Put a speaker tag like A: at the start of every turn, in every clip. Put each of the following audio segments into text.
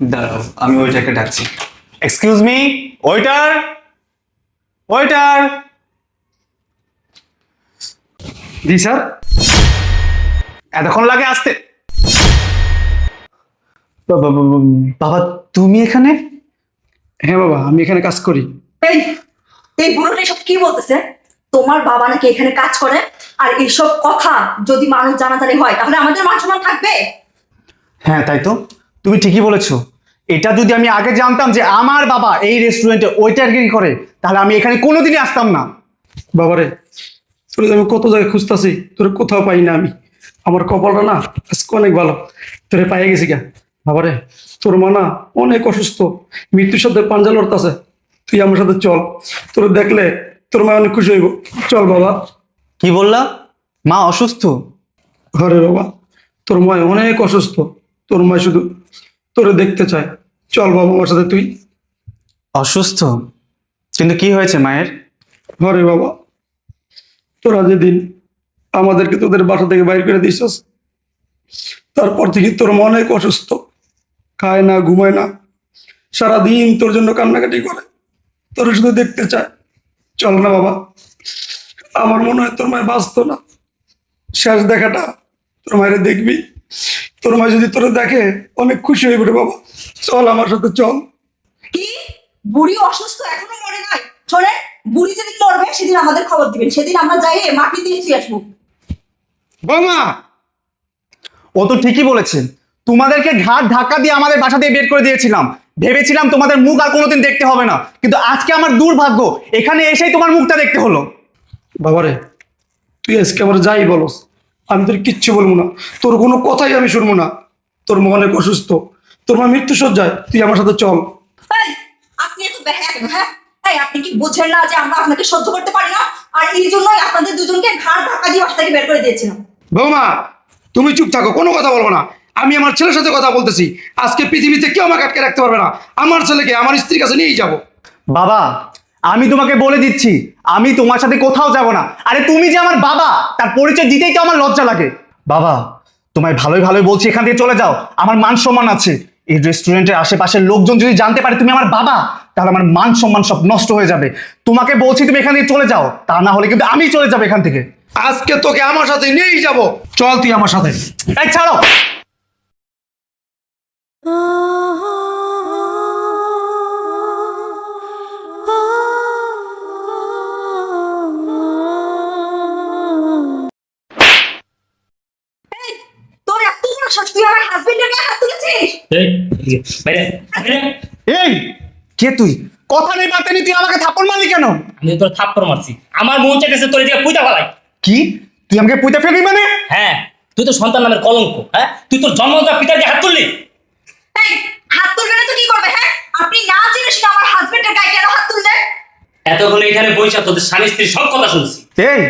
A: দাঁড়াও আমি ওইটাকে ডাকছি। এক্সকিউজ মি ওয়েটার ওয়েটার জি স্যার। এতক্ষণ লাগে আসতে। বাবা তুমি এখানে?
B: হ্যাঁ বাবা আমি এখানে কাজ করি।
C: এই এই বুড়োটা এসব কি বলতেছে? তোমার বাবা নাকি এখানে কাজ করে? আর এইসব কথা যদি মানুষ জানাজানি হয় তাহলে আমাদের মান সম্মান থাকবে?
A: হ্যাঁ তাই তো। তুমি ঠিকই বলেছ। এটা যদি আমি আগে জানতাম যে আমার বাবা এই রেস্টুরেন্টে ওয়েটারগিরি করে তাহলে আমি এখানে কোনোদিনই আসতাম না।
B: বাবারে তোর আমি কত জায়গায় খুঁজতেছি তোর কোথাও পাই না আমি। আমার কপালটা না আজকে অনেক ভালো। তোরে পাইয়ে গেছি গা। বাবারে তোর মা না অনেক অসুস্থ। মৃত্যুর সাথে পাঞ্জা লড়তাছে। তুই আমার সাথে চল। তোর দেখলে তোর মা অনেক খুশি হইব। চল বাবা।
A: কি বললা? মা অসুস্থ?
B: ঘরে বাবা তোর মা অনেক অসুস্থ। তোর মা শুধু তোরে দেখতে চায়। চল বাবা আমার সাথে তুই।
A: অসুস্থ? কিন্তু কি হয়েছে মায়ের?
B: ঘরে বাবা তোরা যেদিন আমাদেরকে তোদের বাসা থেকে বাইর করে দিছস তারপর থেকে তোর মা অনেক অসুস্থ। খায় না ঘুমায় না। সারাদিন তোর জন্য কান্নাকাটি করে। তোর শুধু দেখতে চায়। চল না বাবা আমার মনে হয় তোর মায় বাঁচতো না। শেষ দেখাটা তোর মায়ের দেখবি। তোর মা যদি তোরে দেখে অনেক খুশি হয়ে পড়ে বাবা। চল আমার সাথে চল।
C: কি? বুড়ি অসুস্থ এখনও মরে নাই? শোনে বুড়ি যেদিন মরবে সেদিন আমাদের খবর দিবেন। সেদিন আমরা যাই মাটি দিয়ে দিয়ে আসব।
B: বাবা
A: ও তো ঠিকই বলেছেন তোমাদেরকে ঘাট ধাক্কা দিয়ে আমাদের বাসা দিয়ে বের করে দিয়েছিলাম। ভেবেছিলাম তোমাদের মুখ আর কোনোদিন দেখতে হবে না। কিন্তু আজকে আমার দুর্ভাগ্য এখানে এসেই তোমার মুখটা দেখতে হলো।
B: বাবারে তুই আজকে আমার যাই বলস। আমি তোর কিচ্ছু বলব না। তোর কোনো কথাই আমি শুনব না। তোর মা অনেক অসুস্থ। তোর মা মৃত্যু সজ্জায় তুই আমার সাথে চল।
C: এই, আপনি এত হ্যাঁ? এই আপনি কি বোঝেন না যে আমরা আপনাকে সহ্য করতে পারি না? আর এই জন্যই আপনাদের দুজনকে ঘাড় ধাক্কা দিয়ে বাসা থেকে বের করে দিয়েছিলাম।
B: বৌমা তুমি চুপ থাকো কোনো কথা বলব না। আমি আমার ছেলের সাথে কথা বলতেছি। আজকে পৃথিবীতে কেউ আমাকে আটকে রাখতে পারবে না। আমার ছেলেকে আমার স্ত্রীর কাছে নিয়েই যাব।
A: বাবা আমি তোমাকে বলে দিচ্ছি আমি তোমার সাথে কোথাও যাব না। আরে তুমি যে আমার বাবা তার পরিচয় দিতেই তো আমার লজ্জা লাগে। বাবা তোমায় ভালোই ভালোই বলছি এখান থেকে চলে যাও। আমার মান সম্মান আছে। এই রেস্টুরেন্টের আশেপাশের লোকজন যদি জানতে পারে তুমি আমার বাবা তাহলে আমার মান সম্মান সব নষ্ট হয়ে যাবে। তোমাকে বলছি তুমি এখান থেকে চলে যাও। তা না হলে কিন্তু আমি চলে যাব এখান থেকে।
B: আজকে তোকে আমার সাথে নিয়েই যাব। চল তুই আমার সাথে।
A: এই ছাড়ো!
D: বাইরে, বাইরে।
A: এই কে তুই? কথা নেই নেই তুই আমাকে থাপ্পড় মারলি কেন?
D: আমি তোর থাপ্পড় মারছি। আমার মন চাইতেছে তোর এদিকে পুইতা ফেলাই।
A: কি? তুই আমাকে পুঁতে ফেলবি মানে?
D: হ্যাঁ তুই তো সন্তান নামের কলঙ্ক হ্যাঁ? তুই তোর জন্মদাতা পিতার দিয়ে হাত তুললি?
C: এই হাত তুলবে না তো কি করবে হ্যাঁ? আপনি না জেনে শুনে আমার হাজবেন্ডের গায়ে কেন হাত তুললেন
D: এতক্ষণ এখানে বৈশা তোদের স্বামী স্ত্রীর সব কথা শুনছি।
A: এই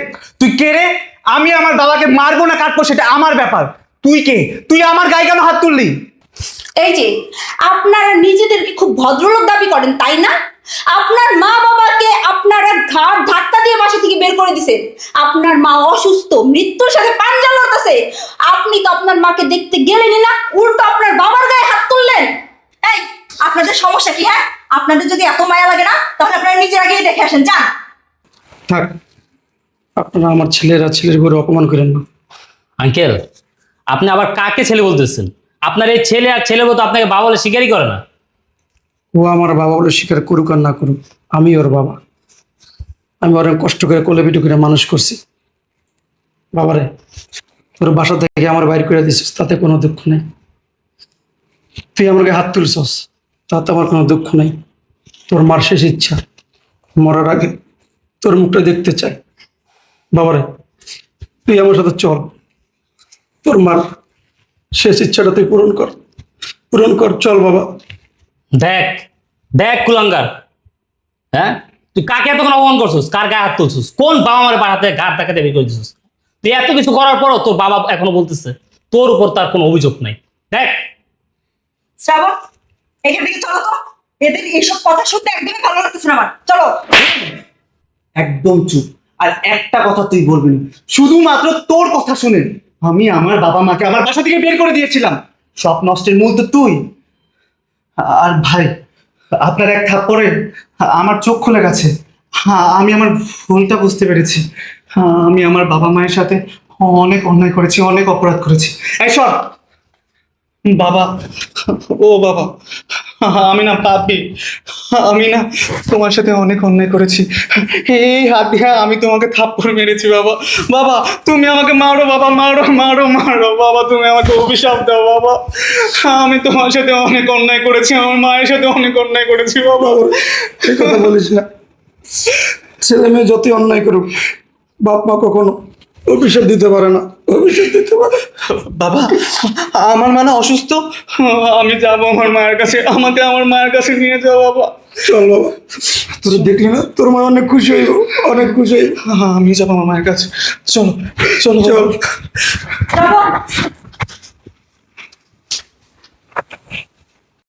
A: তুই কে রে? আমি আমার বাবাকে মারবো না কাটবো সেটা আমার ব্যাপার। তুই কে? তুই আমার গায়ে কেন হাত তুললি?
C: এই যে আপনারা নিজেদেরকে খুব ভদ্রলোক দাবি করেন তাই না? আপনার মা বাবাকে আপনারা ঘাট ধাক্কা দিয়ে বাসা থেকে বের করে দিছেন। আপনার মা অসুস্থ মৃত্যুর সাথে পাঞ্জা লড়তেছে। আপনি তো আপনার মাকে দেখতে গেলেনই না উল্টো আপনার বাবার গায়ে হাত তুললেন। এই আপনাদের সমস্যা কি হ্যাঁ? আপনাদের যদি এত মায়া লাগে না তাহলে আপনারা নিজের আগেই দেখে আসেন যান।
B: থাক আপনারা আমার ছেলেরা ছেলের ঘরে অপমান করেন না।
D: আঙ্কেল আপনি আবার কাকে ছেলে বলতেছেন? আপনার এই ছেলে আর ছেলে মতো আপনাকে বাবা বলে স্বীকারই করে না?
B: ও আমার বাবা বলে স্বীকার করুক আর না করুক, আমি ওর বাবা। আমি অনেক কষ্ট করে কোলে পিটু করে মানুষ করছি। বাবারে, তোর বাসা থেকে আমার বাইর করে দিছিস, তাতে কোনো দুঃখ নেই। তুই আমাকে হাত তুলছস, তাতে আমার কোনো দুঃখ নেই। তোর মার শেষ ইচ্ছা, মরার আগে তোর মুখটা দেখতে চাই। বাবারে, তুই আমার সাথে চল। তোর মার শেষ ইচ্ছাটা তুই পূরণ কর। পূরণ কর চল বাবা।
D: দেখ দেখ কুলাঙ্গার। হ্যাঁ? তুই কাকে এতক্ষণ অপমান করছিস? কার গায়ে হাত তুলছিস? কোন বাবা আমার হাতে ঘাট টাকাতে বের করে দিছিস? তুই এত কিছু করার পরও তোর বাবা এখনও বলতেছে তোর উপর তার কোনো অভিযোগ নাই। দেখ।
C: শ্রাবণ এখান থেকে চলো তো। এদের এইসব কথা শুনতে একদমই ভালো লাগতেছে না আমার। চলো।
A: একদম চুপ। আর একটা কথা তুই বলবি না। শুধুমাত্র তোর কথা শুনে আমি আমার বাবা মাকে আমার বাসা থেকে বের করে দিয়েছিলাম। সব নষ্টের মূল তো তুই। আর ভাই আপনার এক থাপ্পড়ে আমার চোখ খুলে গেছে। হ্যাঁ আমি আমার ভুলটা বুঝতে পেরেছি। হ্যাঁ, আমি আমার বাবা মায়ের সাথে অনেক অন্যায় করেছি অনেক অপরাধ করেছি। এই সব বাবা ও বাবা আমি না পাপি। আমি না তোমার সাথে অনেক অন্যায় করেছি। এই হাত দিয়ে আমি তোমাকে থাপ্পড় মেরেছি, বাবা। বাবা, তুমি আমাকে মারো, বাবা, মারো মারো মারো। বাবা, তুমি আমাকে অভিশাপ দাও, বাবা। আমি তোমার সাথে অনেক অন্যায় করেছি, আমার মায়ের সাথে অনেক অন্যায় করেছি, বাবা।
B: কথা বলিস না। ছেলে মেয়ে যতই অন্যায় করুক, বাপ মা কখনো অভিশাপ দিতে পারে না। অভিশাপ দিতে পারে?
A: বাবা আমার মানে অসুস্থ? আমি যাব আমার মায়ের কাছে আমাকে আমার মায়ের কাছে নিয়ে যাও বাবা।
B: চল বাবা। তোর দেখলি না? তোর মা অনেক খুশি হইব অনেক খুশি হইব।
A: আমি যাব আমার মায়ের কাছে। চলো চলো
B: চল।
C: বাবা